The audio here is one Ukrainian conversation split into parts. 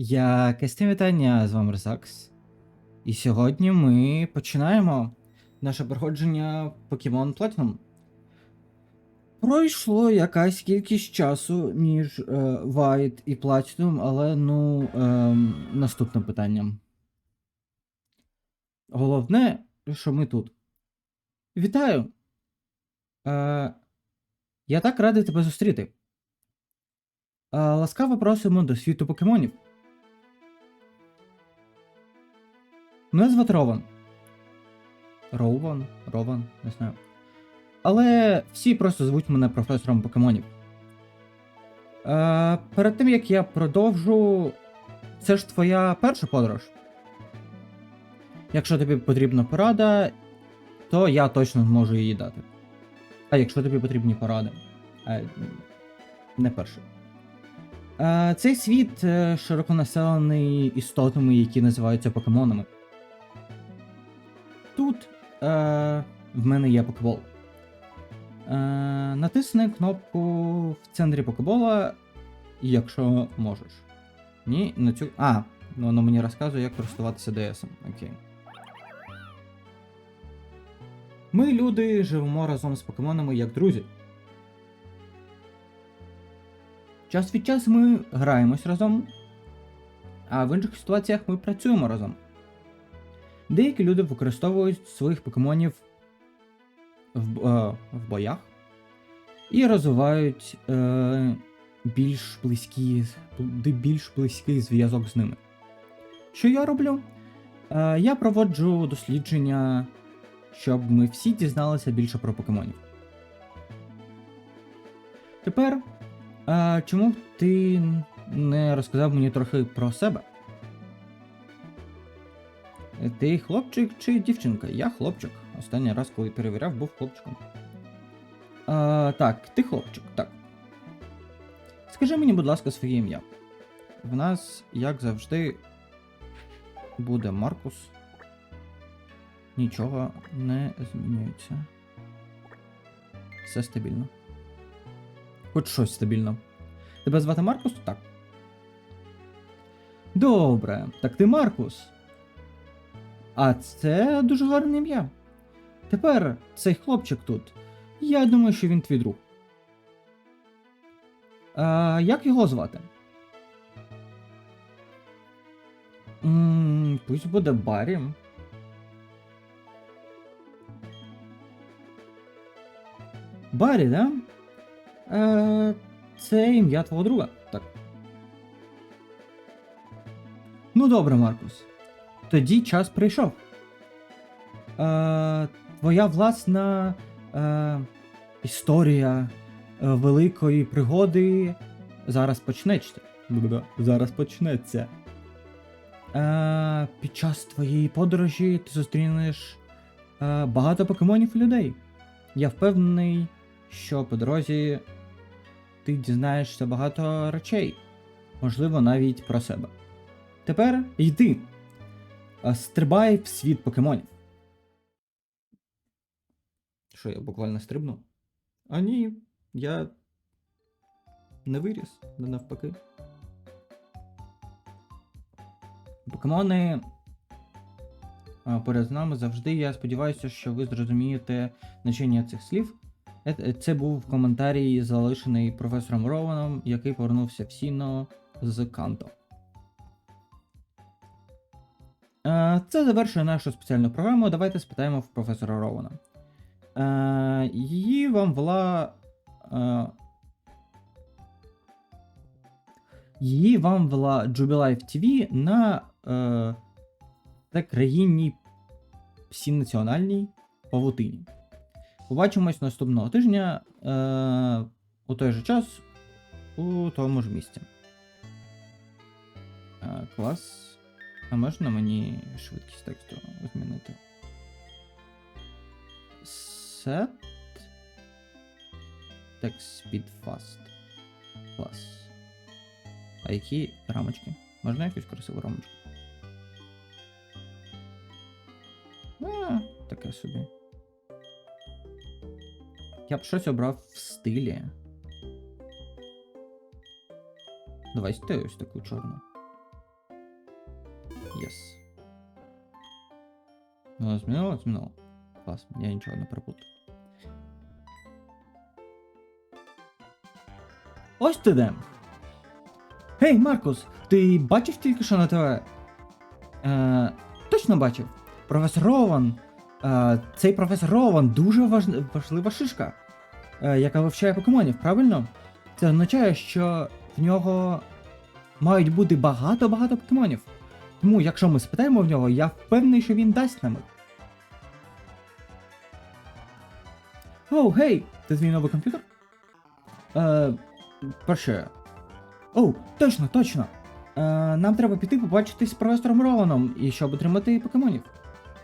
Якесь тим вітання, з вами Ресакс. І сьогодні ми починаємо наше проходження Pokemon Platinum. Пройшло якась кількість часу між е, White і Platinum, але ну ем, наступне питання. Головне, що ми тут. Вітаю! Е, я так радий тебе зустріти. Е, ласкаво просимо до світу покемонів. Мене звати Рован. Роуван, Рован, не знаю. Але всі просто звуть мене професором покемонів. Е, перед тим як я продовжу. Це ж твоя перша подорож. Якщо тобі потрібна порада, то я точно зможу її дати. А якщо тобі потрібні поради. Е, не перший. Е, цей світ е, широко населений істотами, які називаються покемонами. Тут е, в мене є покебол. Е, натисни кнопку в центрі покебола, якщо можеш. Ні, на цю. А, ну воно мені розказує, як користуватися ДСом. Окей. Ми, люди, живемо разом з покемонами як друзі. Час від часу ми граємось разом, а в інших ситуаціях ми працюємо разом. Деякі люди використовують своїх покемонів в, е, в боях і розвивають е, більш близькі, більш близький зв'язок з ними. Що я роблю? Е, я проводжу дослідження, щоб ми всі дізналися більше про покемонів. Тепер, е, чому ти не розказав мені трохи про себе? Ти хлопчик чи дівчинка? Я хлопчик. Останній раз, коли перевіряв, був хлопчиком. А, так, ти хлопчик, так. Скажи мені, будь ласка, своє ім'я. В нас, як завжди, буде Маркус. Нічого не змінюється. Все стабільно. Хоч щось стабільно. Тебе звати Маркус? Так. Добре, так ти Маркус. А це дуже гарне ім'я. Тепер цей хлопчик тут. Я думаю, що він твій друг. А, як його звати? пусть буде Барі. Барі, да? Е, це ім'я твого друга. Так. Ну добре, Маркус. Тоді час прийшов. Е, твоя власна е, історія е, великої пригоди зараз почнеться. Зараз почнеться. Е, під час твоєї подорожі ти зустрінеш е, багато покемонів і людей. Я впевнений, що по дорозі ти дізнаєшся багато речей, можливо, навіть про себе. Тепер йди. А, Стрибай в світ покемонів. Що, я буквально стрибну? А ні, я не виріс, не навпаки. Покемони поряд з нами завжди. Я сподіваюся, що ви зрозумієте значення цих слів. Е- Це був коментарій, залишений професором Рованом, який повернувся в Сіно з Канто. Це завершує нашу спеціальну програму. Давайте спитаємо в професора Рована. Е, Її вам вела. е, Її вам вела Jubilife TV на е, країнній всінаціональній павутині. Побачимось наступного тижня е, у той же час у тому ж місці. Е, клас. А можна мені швидкість тексту змінити? Set Text Speed Fast. Клас. А які рамочки? Можна якусь красиву рамочку? А, таке собі. Я б щось обрав в стилі. Давай ось таку чорну. Єс. Ну, змінило, змінило. Клас, я нічого не перепутав. Ось ти де. Гей, Маркус, ти бачив тільки що на ТВ? Е, точно бачив. Професор Рован. Е, цей професор Рован дуже важ... важлива шишка, е, яка вивчає покемонів, правильно? Це означає, що в нього мають бути багато-багато покемонів. Тому, якщо ми спитаємо в нього, я впевнений, що він дасть нам. Оу, гей! Це твій новий комп'ютер? Е, перше. Оу, точно, точно. Е, нам треба піти побачитись з професором Рованом, і щоб отримати покемонів.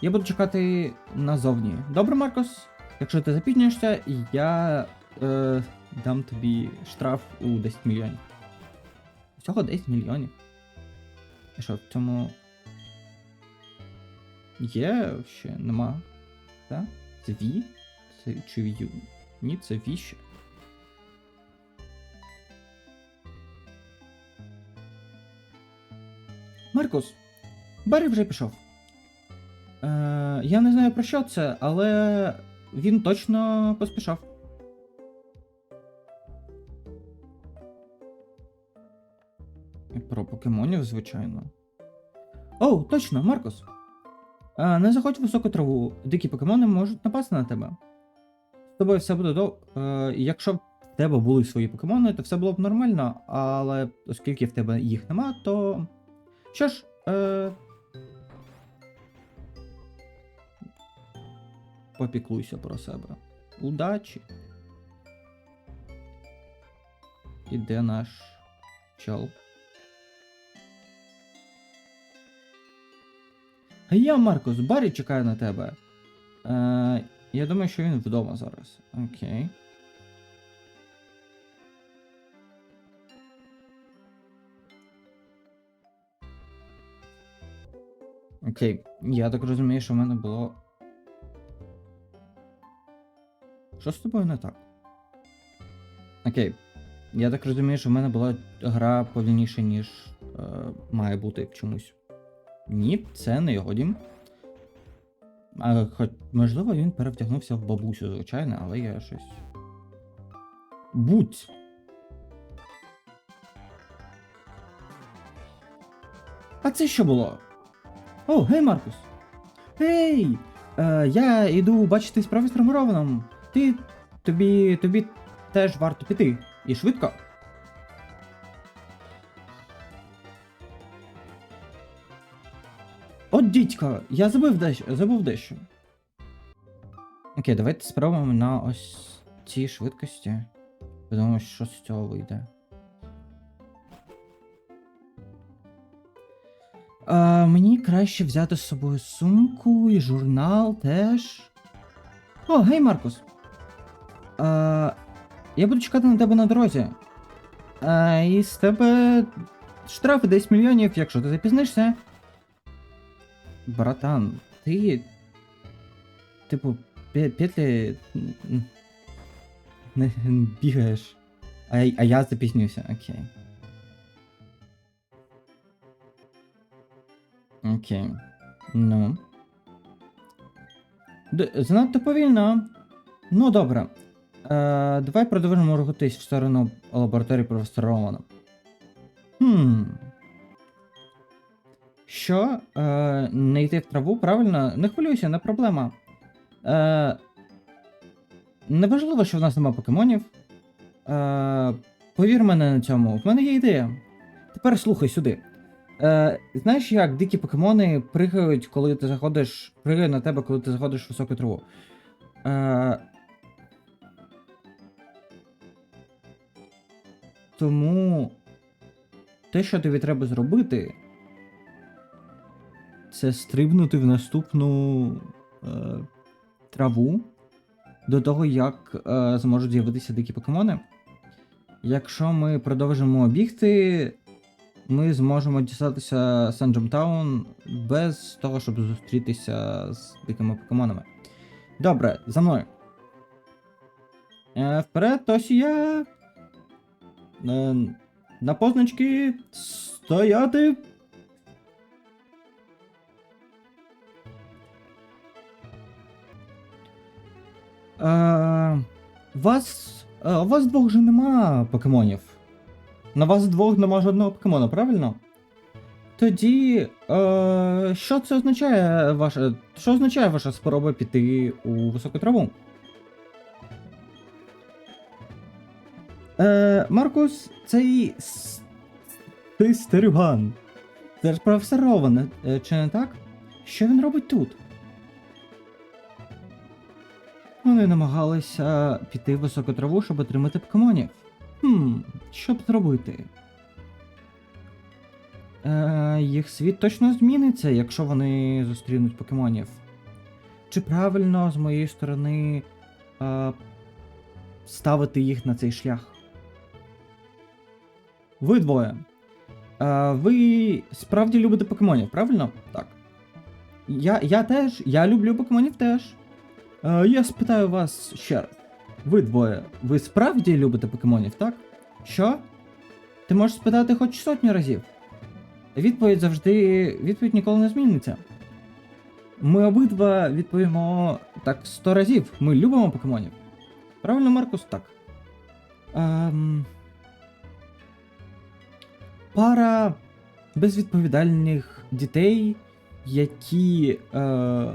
Я буду чекати назовні. Добре, Маркос? Якщо ти запізнюєшся, я е, дам тобі штраф у 10 мільйонів. Всього 10 мільйонів. Що, в цьому. Є ще нема. Так? Це Ві? Це чи В'ю? Ні, це Ві ще. Маркус, Баррі вже пішов. Е, я не знаю про що це, але він точно поспішав. Про покемонів, звичайно. Оу, точно, Маркус. Е, не заходь в високу траву. Дикі покемони можуть напасти на тебе. З тобою все буде до. Е, якщо б в тебе були свої покемони, то все було б нормально, але оскільки в тебе їх нема, то. Що ж, е... попіклуйся про себе. Удачі. І де наш чел? Я, Маркус, Баррі чекає на тебе. Е, я думаю, що він вдома зараз. Окей. Окей, я так розумію, що в мене було. Що з тобою не так? Окей. Я так розумію, що в мене була гра повільніше, ніж е, має бути в чомусь. Ні, це не його дім. А, хоч, можливо, він перевтягнувся в бабусю, звичайно, але я щось. Будь! А це що було? О, гей, Маркус! Гей! Е, я йду бачитись з професором Рованом. Ти. Тобі. тобі теж варто піти. І швидко. Дідько, я забув дещо, забув дещо. Окей, давайте спробуємо на ось цій швидкості. Подивимося, що з цього вийде. А, мені краще взяти з собою сумку і журнал теж. О, гей, Маркус. А, я буду чекати на тебе на дорозі. А, і з тебе штрафи 10 мільйонів, якщо ти запізнишся. Братан, ти. Типу, пе- петлі. Не бігаєш. А, а я запізнюся, окей. Окей. Ну. Д- занадто повільно. Ну, добре. Е, давай продовжимо рухатись в сторону лабораторії професора Романа. Хм. Що? Е, не йти в траву, правильно? Не хвилюйся, не проблема. Е, неважливо, що в нас нема покемонів. Е, повір мене на цьому, в мене є ідея. Тепер слухай сюди. Е, знаєш, як дикі покемони пригають, коли ти заходиш. Пригають на тебе, коли ти заходиш в високу траву. Е, тому те, що тобі треба зробити, це стрибнути в наступну е, траву до того, як е, зможуть з'явитися дикі покемони. Якщо ми продовжимо бігти, ми зможемо дістатися Санджемтаун без того, щоб зустрітися з дикими покемонами. Добре, за мною. Е, вперед, ось я. Е, на позначки стояти. Е, вас. Е, у вас двох же нема покемонів. На вас двох нема жодного покемона, правильно? Тоді. Е, що це означає ваша. Що означає ваша спроба піти у високу траву? Е, Маркус, цей. с- Цей старюган. Це ж професороване, чи не так? Що він робить тут? Вони намагалися піти в високу траву, щоб отримати покемонів. Хм, що б зробити? Е, їх світ точно зміниться, якщо вони зустрінуть покемонів. Чи правильно з моєї сторони е, ставити їх на цей шлях? Ви двоє. Е, ви справді любите покемонів, правильно? Так. Я, я теж, я люблю покемонів теж. Е, я спитаю вас ще раз. Ви двоє, ви справді любите покемонів, так? Що? Ти можеш спитати хоч сотню разів. Відповідь завжди. Відповідь ніколи не зміниться. Ми обидва відповімо так сто разів. Ми любимо покемонів. Правильно, Маркус? Так. Ем... Пара безвідповідальних дітей, які. Е...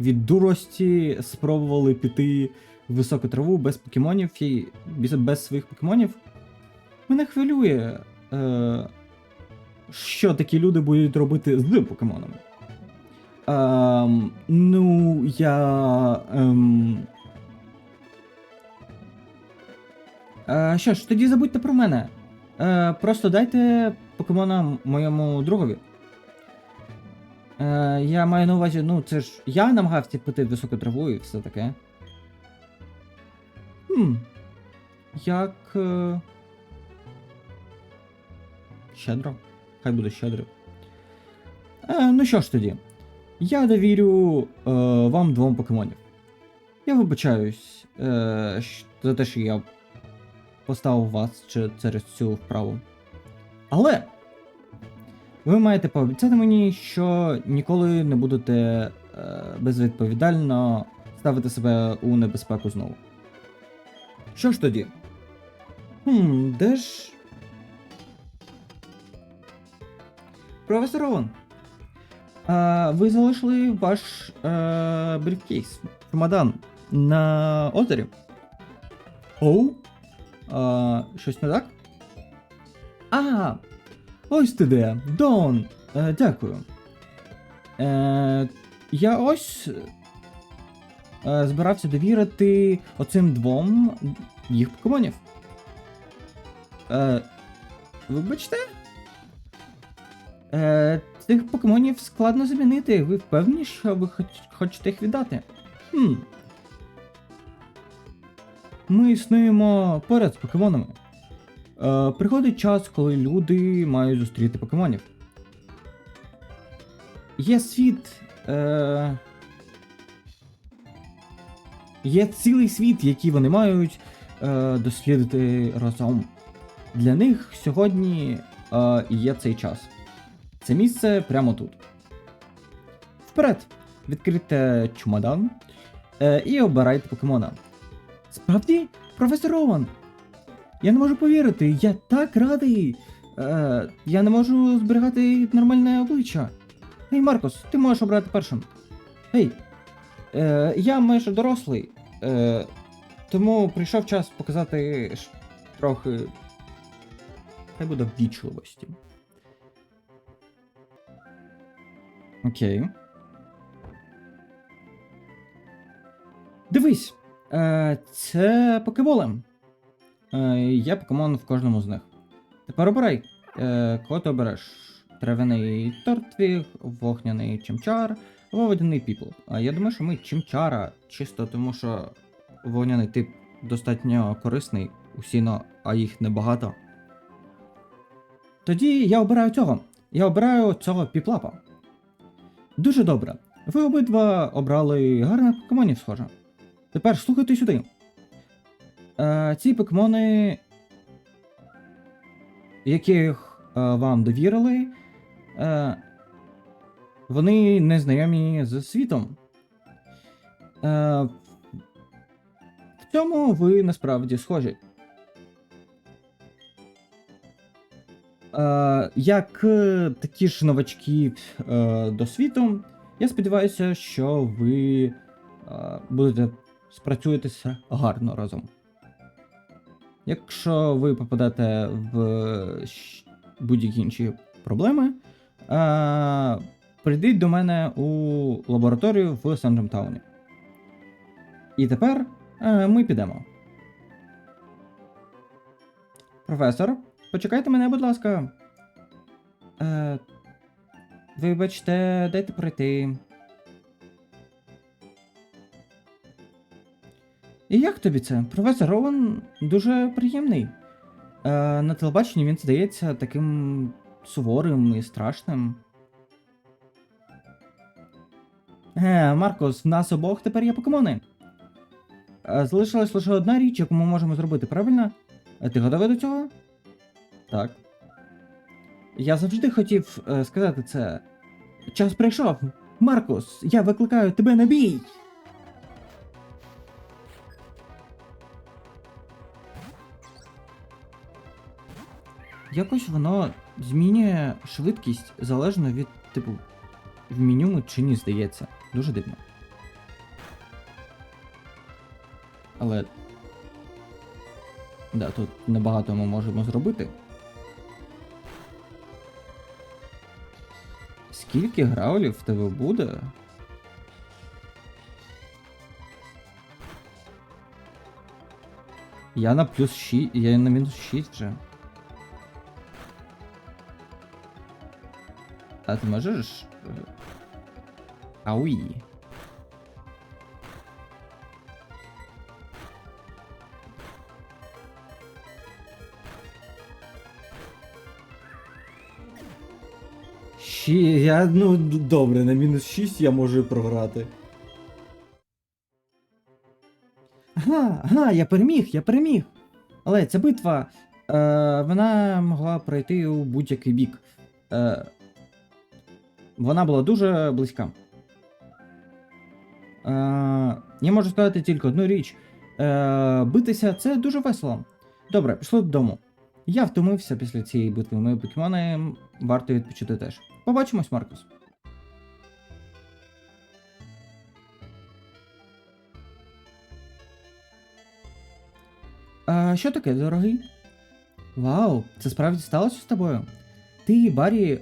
від дурості спробували піти в високу траву без покемонів і без, своїх покемонів. Мене хвилює, е, що такі люди будуть робити з покемонами. Ем, ну, я. Ем... Е, що ж, тоді забудьте про мене. Е, просто дайте покемона моєму другові. Е, я маю на увазі, ну це ж я намагався піти високу траву і все таке. Хм. Як. Е... Щедро. Хай буде щедро. Е, ну що ж тоді. Я довірю е, вам двом покемонів. Я вибачаюсь е, за те, що я поставив вас через цю вправу. Але. Ви маєте пообіцяти мені, що ніколи не будете е, безвідповідально ставити себе у небезпеку знову. Що ж тоді? Хм, де ж. Професор Ован. А, ви залишили ваш е, брифкейс, чемодан на озері. Оу? А, щось не так? А, Ось ти де. Дон. Е, дякую. Е, я ось. Е, збирався довірити оцим двом їх покемонів. Е, вибачте? Е, цих покемонів складно замінити. Ви впевнені, що ви хоч, хочете їх віддати? Хм. Ми існуємо поряд з покемонами. Е, приходить час, коли люди мають зустріти покемонів. Є світ. Е... Є цілий світ, який вони мають е, дослідити разом. Для них сьогодні е, є цей час. Це місце прямо тут. Вперед! Відкрийте чемодан е, і обирайте покемона. Справді, професор Рован, я не можу повірити, я так радий. Е, я не можу зберігати нормальне обличчя. Гей, Маркус, ти можеш обрати першим. Гей, е, я майже дорослий, е, тому прийшов час показати трохи. Хай буде ввічливості. Окей. Дивись, е, це покеболем. Е, Є покемон в кожному з них. Тепер обирай. Е, Кого ти обереш? Травяний тортвіг, вогняний чимчар або водяний піпл. Я думаю, що ми чимчара, чисто тому що вогняний тип достатньо корисний, усіно, а їх небагато. Тоді я обираю цього. Я обираю цього піплапа. Дуже добре. Ви обидва обрали гарних покемонів, схоже. Тепер слухайте сюди. Е, ці покемони, яких е, вам довірили, е, вони не знайомі з світом. В цьому ви насправді схожі. Як такі ж новачки до світу, я сподіваюся, що ви будете спрацюєтеся гарно разом. Якщо ви попадете в будь-які інші проблеми, е, прийдіть до мене у лабораторію в Санджемтауні. І тепер е, ми підемо. Професор, почекайте мене, будь ласка. Е, вибачте, дайте пройти. І як тобі це? Професор Роуен дуже приємний. Е, на телебаченні він здається таким суворим і страшним. Е, Маркос, в нас обох тепер є покемони. Е, залишилась лише одна річ, яку ми можемо зробити, правильно? Е, Ти готовий до цього? Так. Я завжди хотів е, сказати це. Час прийшов. Маркус, я викликаю тебе на бій. Якось воно змінює швидкість залежно від, типу, в меню чи ні, здається. Дуже дивно. Але. Да, тут небагато ми можемо зробити. Скільки граулів в тебе буде? Я на плюс 6, я на мінус 6 вже. А ти можеш. е, Ауї. Щі, я, ну, добре, на мінус 6 я можу програти. Ага, ага, я переміг, я переміг. Але ця битва, е, вона могла пройти у будь-який бік. Е, вона була дуже близька. Е, я можу сказати тільки одну річ. Е, битися це дуже весело. Добре, пішли додому. Я втомився після цієї битви. Мої покемони варто відпочити теж. Побачимось, Маркус. А, що таке, дорогий? Вау, це справді сталося з тобою? Ти і Баррі, е,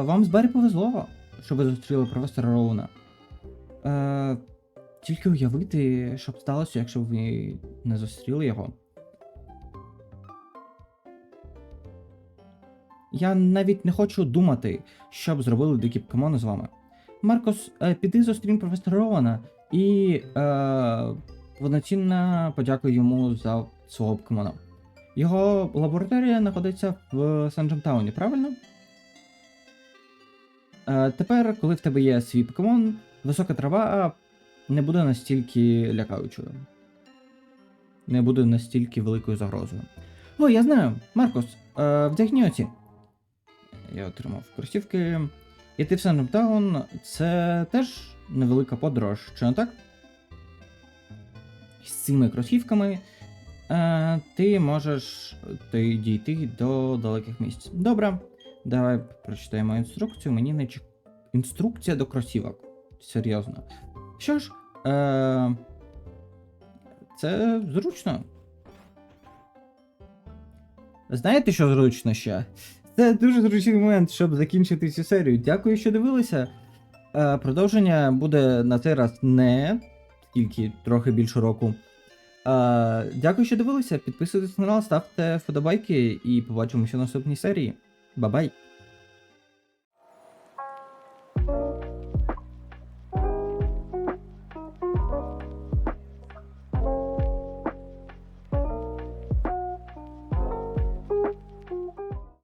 вам з Баррі повезло, що ви зустріли професора Роуна. Е, тільки уявити, що б сталося, якщо ви не зустріли його. Я навіть не хочу думати, що б зробили дикі покемони з вами. Маркос, е, піди зустрінь професора Роуна і е, повноцінно подякуй йому за свого покемона. Його лабораторія знаходиться в Санджемтауні, правильно? Е, тепер, коли в тебе є свій покемон, висока трава не буде настільки лякаючою. Не буде настільки великою загрозою. О, я знаю, Маркос, е, вдягні оці. Я отримав кросівки. Іти в Санджемтаун це теж невелика подорож, чи не так? З цими кросівками е, ти можеш ти дійти до далеких місць. Добре, давай прочитаємо інструкцію. Мені не чек... Інструкція до кросівок. Серйозно. Що ж, е, це зручно. Знаєте, що зручно ще? Це дуже зручний момент, щоб закінчити цю серію. Дякую, що дивилися. Е, продовження буде на цей раз не тільки трохи більше року. Е, дякую, що дивилися. Підписуйтесь на канал, ставте вподобайки і побачимося в наступній серії. バイバイ。